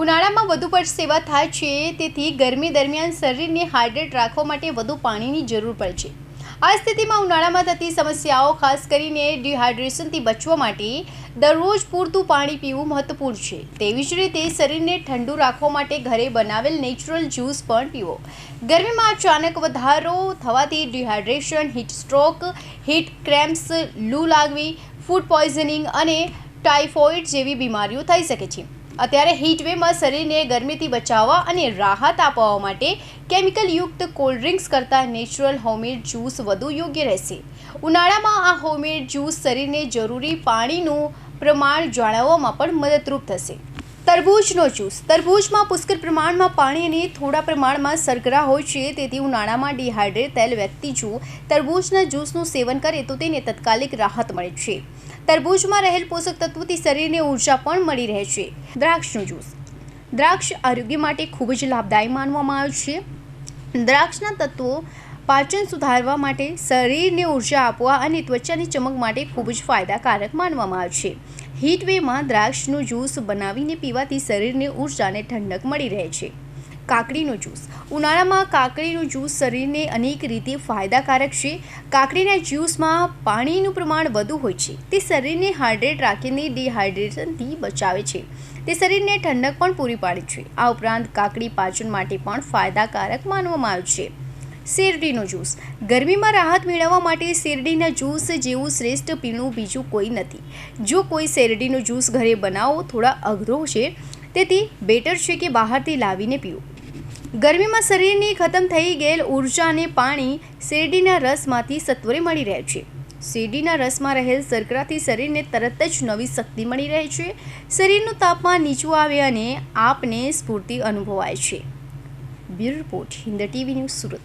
ઉનાળામાં વધુ પરસેવા થાય છે, તેથી ગરમી દરમિયાન શરીરને હાઇડ્રેટ રાખવા માટે વધુ પાણીની જરૂર પડે છે. આ સ્થિતિમાં ઉનાળામાં થતી સમસ્યાઓ, ખાસ કરીને ડિહાઇડ્રેશનથી બચવા માટે દરરોજ પૂરતું પાણી પીવું મહત્વપૂર્ણ છે. તેવી જ રીતે શરીરને ઠંડુ રાખવા માટે ઘરે બનાવેલ નેચરલ જ્યુસ પણ પીવો. ગરમીમાં અચાનક વધારો થવાથી dehydration, heat stroke, heat cramps, લૂ લાગવી, ફૂડ પોઈઝનિંગ અને ટાઇફોઇડ જેવી બીમારીઓ થઈ શકે છે. અત્યારે હીટવેવમાં શરીરને ગરમીથી બચાવવા અને રાહત આપવા માટે કેમિકલયુક્ત કોલ્ડ ડ્રિંક્સ કરતાં નેચરલ હોમમેડ જ્યુસ વધુ યોગ્ય રહેશે. ઉનાળામાં આ હોમમેડ જ્યુસ શરીરને જરૂરી પાણીનું પ્રમાણ જાળવવામાં પણ મદદરૂપ થશે. તરબૂચનો જ્યુસ. તરબૂચમાં પુષ્કળ પ્રમાણમાં પાણી અને થોડા પ્રમાણમાં શર્કરા હોય છે, તેથી ઉનાળામાં ડિહાઇડ્રેટ થયેલ વ્યક્તિ જો તરબૂચના જ્યુસનું સેવન કરે, તો તેને તત્કાલિક રાહત મળે છે. તરબૂચમાં રહેલ પોષક તત્વોથી શરીરને ઊર્જા પણ મળી રહે છે. દ્રાક્ષનું જ્યુસ. દ્રાક્ષ આરોગ્ય માટે ખૂબ જ લાભદાયી માનવામાં આવે છે. દ્રાક્ષના તત્વો પાચન સુધારવા માટે શરીરને ઊર્જા આપવા અને ત્વચાની ચમક માટે ખૂબ જ ફાયદાકારક માનવામાં આવે છે. હીટવેમાં દ્રાક્ષનું જ્યુસ બનાવીને પીવાથી શરીરને ઊર્જા અને ઠંડક મળી રહે છે. કાકડીનો જ્યુસ. ઉનાળામાં કાકડીનું જ્યુસ શરીરને અનેક રીતે ફાયદાકારક છે. કાકડીના જ્યુસમાં પાણીનું પ્રમાણ વધુ હોય છે. તે શરીરને હાઇડ્રેટ રાખીને ડિહાઇડ્રેશનથી બચાવે છે. તે શરીરને ઠંડક પણ પૂરી પાડે છે. આ ઉપરાંત કાકડી પાચન માટે પણ ફાયદાકારક માનવામાં આવે છે. શેરડીનો જ્યુસ. ગરમીમાં રાહત મેળવવા માટે શેરડીના જ્યુસ જેવું શ્રેષ્ઠ પીણું બીજું કોઈ નથી. જો કોઈ શેરડીનો જ્યુસ ઘરે બનાવો, થોડા અઘરો છે. તેથી બેટર છે કે બહારથી લાવીને પીવું. ગરમીમાં શરીરની ખતમ થઈ ગયેલ ઊર્જા અને પાણી શેરડીના રસમાંથી સત્વરે મળી રહે છે. શેરડીના રસમાં રહેલ શર્કરાથી શરીરને તરત જ નવી શક્તિ મળી રહે છે. શરીરનું તાપમાન નીચું આવે અને આપને સ્ફૂર્તિ અનુભવાય છે. Bureau report Hind TV news Surat.